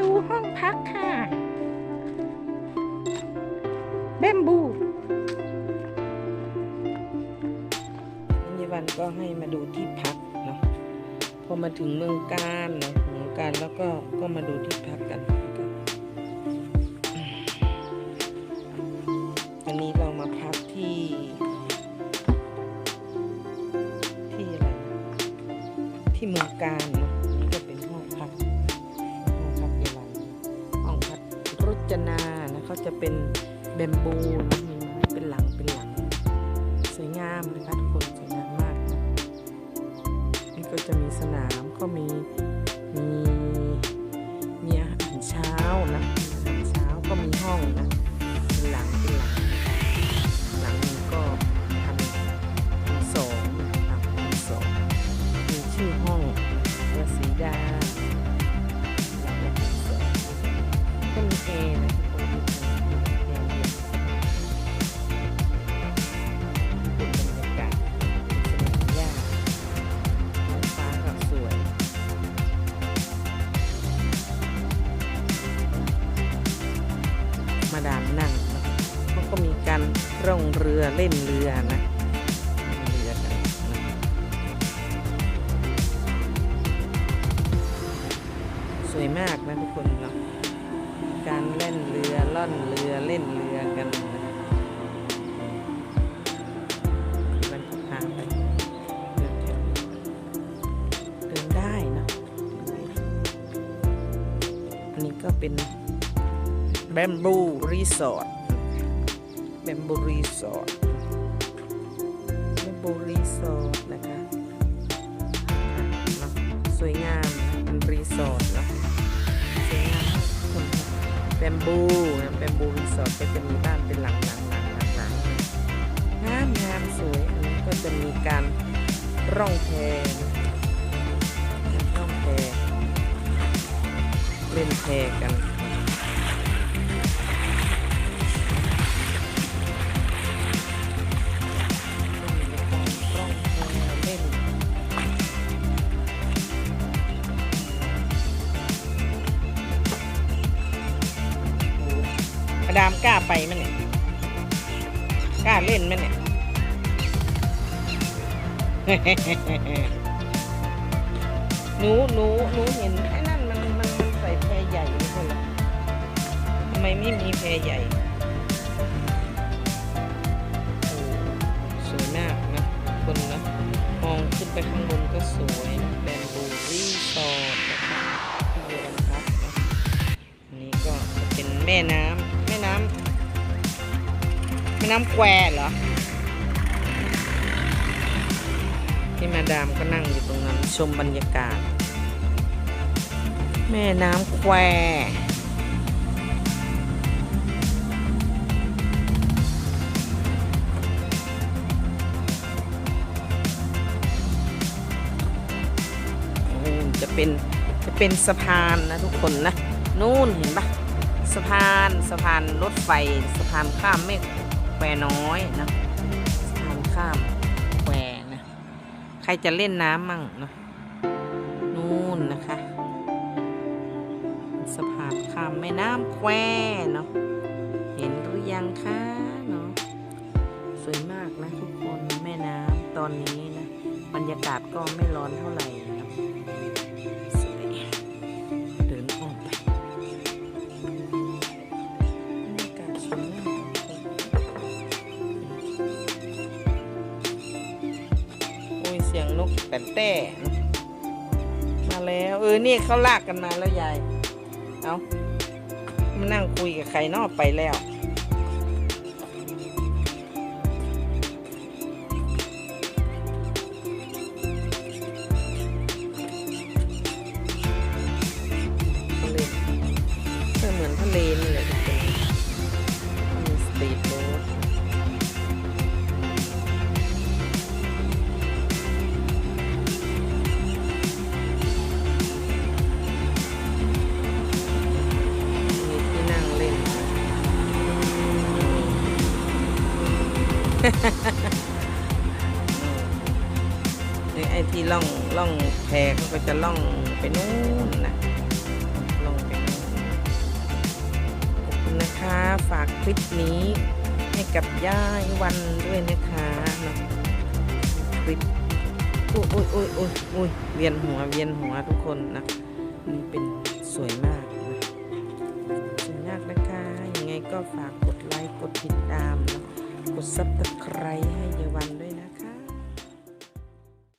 ดูห้องพักค่ะแบมบูยี่วันก็ให้มาดูที่พักเนาะพอมาถึงเมืองการเนาะเมืองการแล้วก็ก็มาดูที่พักกันนะคะวันนี้เรามาพักที่ที่อะไรนะที่เมืองการเนาะ นานะเขาจะเป็นแบมบูนะมีไม้เป็นหลังเป็นหลัง สวยงามนะคะทุกคนสวยงามมากนะนี่ก็จะมีสนามก็มีมีมีอาหารเช้านะมีอาหารเช้าก็มีห้องนะเป็นหลังเป็นหลังหลังนึงก็พันพันสองหลังพันสองมีชื่อห้องวสีดาห ร่องเรือเล่นเรือนะเรือกันนะสวยมากนะทุกคนเนาะการเล่นเรือล่อนเรือเล่นเรือกันนะมันก็พาไปเดินแถวนี้เดินได้นะอันนี้ก็เป็นแบมบูรีสอร์ท แบมโบรีสอร์ทแบมโบรีสอร์ทนะคะเนอะสวยงามนะเป็นรีสอร์ทเนอะสวยงามมากทุกคนแบมบูนะแบมบูรีสอร์ทก็จะมีบ้านเป็นหลังๆหลังหลังหลังๆงามงามสวยอันนี้ก็จะมีการร่องแพนะร่องแพเล่นแพกัน ดามกล้าไปมั้ยเนี่ยกล้าเล่นไหมเนี่ยหนูหนูหนูเห็นไอ้นั่นมันมันมันใส่แพรใหญ่ไม่ใช่เหรอทำไมไม่มีแพรใหญ่สวยมากนะคนนะมองขึ้นไปข้างบนก็สวยนะแบมบูรีสอร์ทนะคะที่เยอรมันนะอันนี้ก็จะเป็นแม่น้ำ น้ำแม่น้ำแควเหรอที่มาดามก็นั่งอยู่ตรงนั้นชมบรรยากาศ แม่น้ำแควจะเป็นจะเป็นสะพานนะทุกคนนะ นู่นเห็นปะ สะพานสะพานรถไฟสะพานข้ามแม่แควน้อยนะสะพานข้ามแควนะใครจะเล่นน้ำมั่งเนาะนู่นนะคะสะพานข้ามแม่น้ำแควเนาะเห็นหรือยังคะเนาะสวยมากนะทุกคนแม่น้ำตอนนี้นะบรรยากาศก็ไม่ร้อนเท่าไหร่ โอ้ยเสียงนกแต่แต่มาแล้ว เออนี่เขาลากกันมาแล้วยาย เอามานั่งคุยกับใครนอกไปแล้ว ไอ้ที่ล่องล่องแพเขาก็จะล่องไปนู่นนะล่องไปนู่นขอบคุณนะคะ ฝากคลิปนี้ให้กับย่าวันด้วยนะคะนะคลิปโอ้ยโอ้ยโอ้ยโอ้ยเวียนหัวเวียนหัวทุกคนนะนี่เป็นสวยมากนะสวยมากนะคะยังไงก็ฝากกดไลค์กดติดตาม ดซับสไครต์ให้ยายวันด้วย